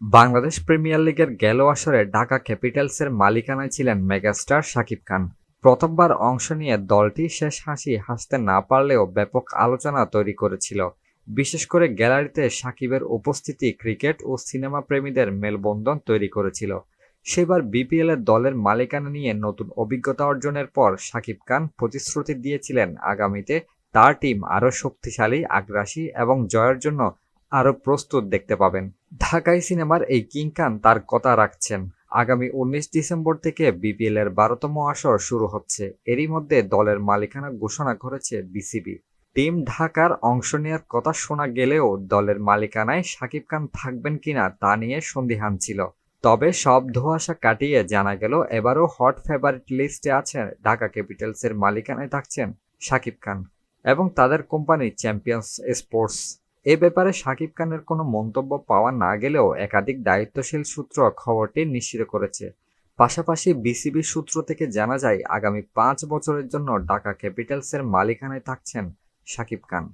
Bangladesh premier লিগের গেল আসরে ঢাকা ক্যাপিটালসের মালিকানায় ছিলেন মেগাস্টার শাকিব খান। প্রথমবার অংশ নিয়ে দলটি শেষ হাসি হাসতে না পারলেও ব্যাপক আলোচনা তৈরি করেছিল। বিশেষ করে গ্যালারিতে সাকিবের উপস্থিতি ক্রিকেট ও সিনেমা প্রেমীদের মেলবন্ধন তৈরি করেছিল। সেবার বিপিএল এর দলের মালিকানা নিয়ে নতুন অভিজ্ঞতা অর্জনের পর শাকিব খান প্রতিশ্রুতি দিয়েছিলেন আগামীতে তার টিম আরও শক্তিশালী, আগ্রাসী এবং জয়ের জন্য আরও প্রস্তুত দেখতে পাবেন। ঢাকাই সিনেমার এই কিং খান তার কথা রাখছেন। আগামী উনিশ ডিসেম্বর থেকে বিপিএল এর বারোতম আসর শুরু হচ্ছে। এরই মধ্যে দলের মালিকানা ঘোষণা করেছে বিসিবি। টিম ঢাকার অংশ নেওয়ার কথা শোনা গেলেও দলের মালিকানায় শাকিব খান থাকবেন কিনা তা নিয়ে সন্দিহান ছিল। তবে সব ধোঁয়াশা কাটিয়ে জানা গেল, এবারও হট ফেভারিট লিস্টে আছেন ঢাকা ক্যাপিটালসের মালিকানায় থাকছেন শাকিব খান এবং তাদের কোম্পানি চ্যাম্পিয়ন্স স্পোর্টস। এ ব্যাপারে শাকিব খানের কোনো মন্তব্য পাওয়া না গেলেও একাধিক দায়িত্বশীল সূত্র খবরটি নিশ্চিত করেছে। পাশাপাশি বিসিবির সূত্র থেকে জানা যায়, আগামী পাঁচ বছরের জন্য ঢাকা ক্যাপিটালসের মালিকানায় থাকছেন শাকিব খান।